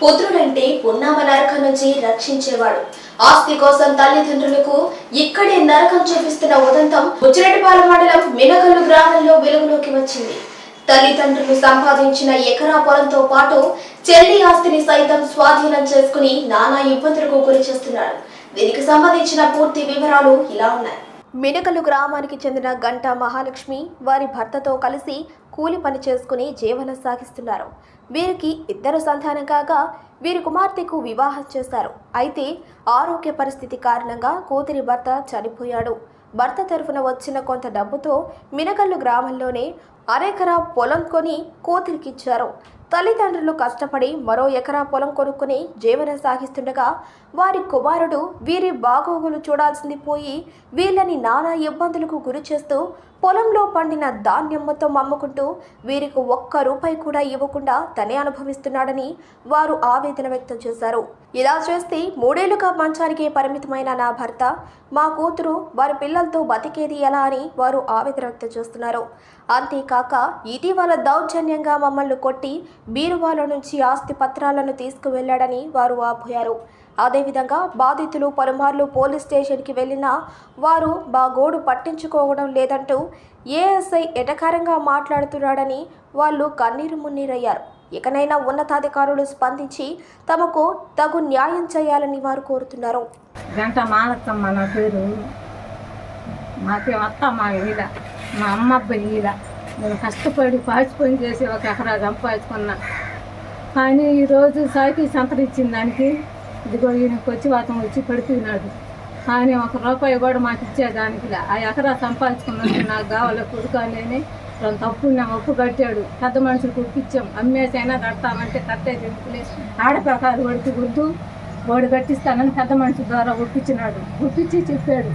పుత్రుడంటే పున్నామ నరకం నుంచి రక్షించేవాడు. ఆస్తి కోసం తల్లిదండ్రులకు ఇక్కడే నరకం చూపిస్తున్న ఉదంతం ఉచ్చిరెడ్డిపాలెం మండలం మినకల్లు గ్రామంలో వెలుగులోకి వచ్చింది. తల్లిదండ్రులు సంపాదించిన ఎకరా పొలంతో పాటు చెల్లి ఆస్తిని సైతం స్వాధీనం చేసుకుని నానా ఇబ్బందులకు గురి చేస్తున్నాడు దీనికి సంబంధించిన పూర్తి వివరాలు ఇలా ఉన్నాయి. మినకలు గ్రామానికి చెందిన గంటా మహాలక్ష్మి వారి భర్తతో కలిసి కూలి పని చేసుకుని జీవనం సాగిస్తున్నారు. వీరికి ఇద్దరు సంతానం కాగా వీరి కుమార్తెకు వివాహం చేశారు. అయితే ఆరోగ్య పరిస్థితి కారణంగా కూతురి భర్త చనిపోయాడు. భర్త తరఫున వచ్చిన కొంత డబ్బుతో మినకల్లు గ్రామంలోనే అరెకరా పొలం కొని కూతురికిచ్చారు తల్లిదండ్రులు కష్టపడి మరో ఎకరా పొలం కొనుక్కుని జీవనం సాగిస్తుండగా వారి కుమారుడు వీరి బాగోగులు చూడాల్సింది పోయి వీళ్ళని నానా ఇబ్బందులకు గురి చేస్తూ పొలంలో పండిన ధాన్యం మొత్తం అమ్ముకుంటూ వీరికి ఒక్క రూపాయి కూడా ఇవ్వకుండా తనే అనుభవిస్తున్నాడని వారు ఆవేదన వ్యక్తం చేశారు. ఇలా చేస్తే మూడేళ్ళుగా మంచానికే పరిమితమైన నా భర్త మా కూతురు వారి పిల్లలతో బతికేది ఎలా అని వారు ఆవేదన వ్యక్తం చేస్తున్నారు. అంతేకాక ఇటీవల దౌర్జన్యంగా మమ్మల్ని కొట్టి బీరువాల నుంచి ఆస్తి పత్రాలను తీసుకువెళ్ళాడని వారు వాపోయారు అదేవిధంగా బాధితులు పలుమార్లు పోలీస్ స్టేషన్కి వెళ్ళినా వారు మా గోడు పట్టించుకోవడం లేదంటూ ఏఎస్ఐ ఎటకారంగా మాట్లాడుతున్నాడని వాళ్ళు కన్నీరు మున్నీరయ్యారు. ఇకనైనా ఉన్నతాధికారులు స్పందించి తమకు తగు న్యాయం చేయాలని వారు కోరుతున్నారు. గంట మాలత్తమ్మ నా పేరు. మాకే అత్త మా మా అమ్మ అబ్బాయి నేను కష్టపడి పాచిపోయి చేసి ఒక ఎకరా సంపాదించుకున్నా. కానీ ఈరోజు సాకి సంతరించిన దానికి. ఇదిగో ఈయనకి వచ్చి వాతం వచ్చి పడిపోయినాడు. కానీ ఒక రూపాయి కూడా మాకు ఇచ్చేదానికి ఆ ఎకరా సంపాదించుకున్నది నాకు కావాలి కొడుకాలేని తను తప్పు నా ఒప్పు కట్టాడు. పెద్ద మనుషులు ఒప్పించాం అమ్మేసైనా కడతామంటే కట్టేది ఎందుకులే ఆడపిల్లకాయలు పడుతూ గుర్తు వాడు కట్టిస్తానని పెద్ద మనిషి ద్వారా ఒప్పించినాడు. ఒప్పించి చెప్పాడు.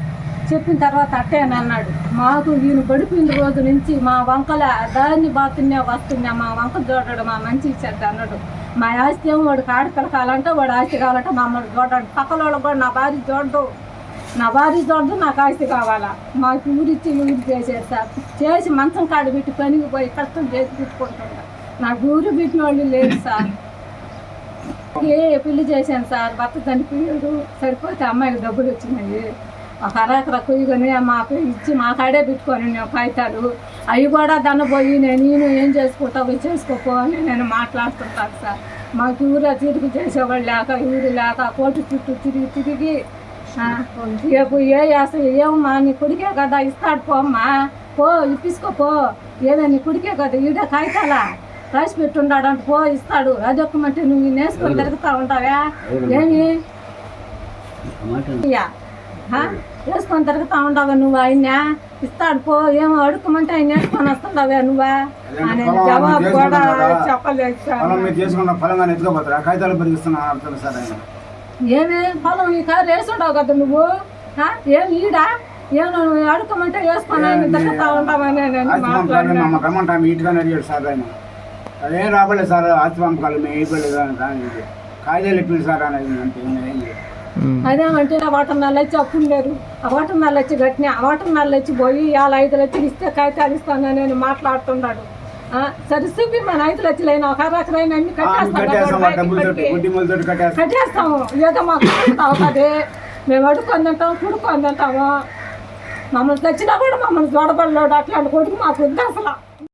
చెప్పిన తర్వాత అట్టే అని అన్నాడు. మాకు ఈయన గడిపిన రోజు నుంచి మా వంకల దాన్ని బాతున్నా వస్తున్నా మా వంక చూడడు మా మంచి ఇచ్చేది అన్నాడు. మా ఆస్తి ఏమో వాడికి ఆడపిల్ల కావాలంటే వాడు ఆస్తి కావాలంటే మమ్మల్ని చూడడు పక్కల వాళ్ళకి కూడా నా భార్య చూడదు నా భార్య చూడదు నాకు ఆస్తి కావాలా? మాకు ఊరిచ్చి ఊరి చేసేది సార్. చేసి మంచం కాడ పెట్టి పనికి పోయి కష్టం చేసి పెట్టుకుంటుంటా నాకు ఊరు పెట్టిన వాళ్ళు లేదు సార్. ఏ పెళ్ళి చేశాను సార్? భర్త చనిపోయాడు. సరిపోతే అమ్మాయికి డబ్బులు వచ్చినాయి. ఒక అరకర కుయ్యకొని మా పే- ఇచ్చి మా కాడే పెట్టుకొని నేను కాగితాలు అవి కూడా దాన్ని పోయి నేను ఈయన ఏం చేసుకుంటావు చేసుకోపో అని నేను మాట్లాడుతుంటాను సార్. మాకు ఊరు తిరిగి చేసేవాళ్ళు లేక ఊరు లేక కోర్టు చుట్టూ తిరిగి తిరిగి రేపు ఏ అసలు ఏమమ్మా నీ కొడుకే కదా ఇస్తాడు పో అమ్మా. పో ఇప్పించుకోపో ఏదో నీ కొడుకే కదా ఈడే కాగితాలా రాసి పెట్టుండాడు అంటే పో ఇస్తాడు. అదొక్కమంటే నువ్వు నేసుకొని తిరుగుతా ఉంటావా? ఏమి? వేసుకొని తిరుగుతా ఉండవా నువ్వు? ఆయన ఇస్తాడు పో ఏమో అడుక్కోమంటే ఆయన వేసుకొని వస్తుండవా నువ్వా? అని జవాబు కూడా చెప్పలేదు. ఏమి పొలం నీ కారు వేసుండవు కదా నువ్వు? ఏం ఈడా? ఏమో నువ్వు అడుక్కోమంటే వేసుకొని ఆయన తిరుగుతా మాట్లాడినా అడిగాడు సార్ ఆయన. అదేం రాబడలేదు సార్ ఆస్తి పంపకాలు మేము అయిపోలేదు. కాగితాలు ఇప్పింది సార్ అనేది లేదు. అదేమంటే ఆ వాటర్ నల్ల వచ్చి అప్పుడు లేదు ఆ వాటర్ నల్ల వచ్చి గట్టిన ఆ వాటర్ నల్ల వచ్చి పోయి ఇవాళ ఐదు లక్షలు ఇస్తే కాగితాలు ఇస్తానని నేను మాట్లాడుతున్నాడు. సరే చూపి మన ఐదు లక్షలు అయినా ఒక అరకరైనా అన్ని కట్టేస్తాం కట్టేస్తాము. ఏదో మాకు అవుతుంది మేము కుడుకొని తింటాము. మమ్మల్ని తెచ్చినా కూడా మమ్మల్ని చూడబడలేడు. అట్లాంటి కొడుకు మాకు వద్దు అసలు.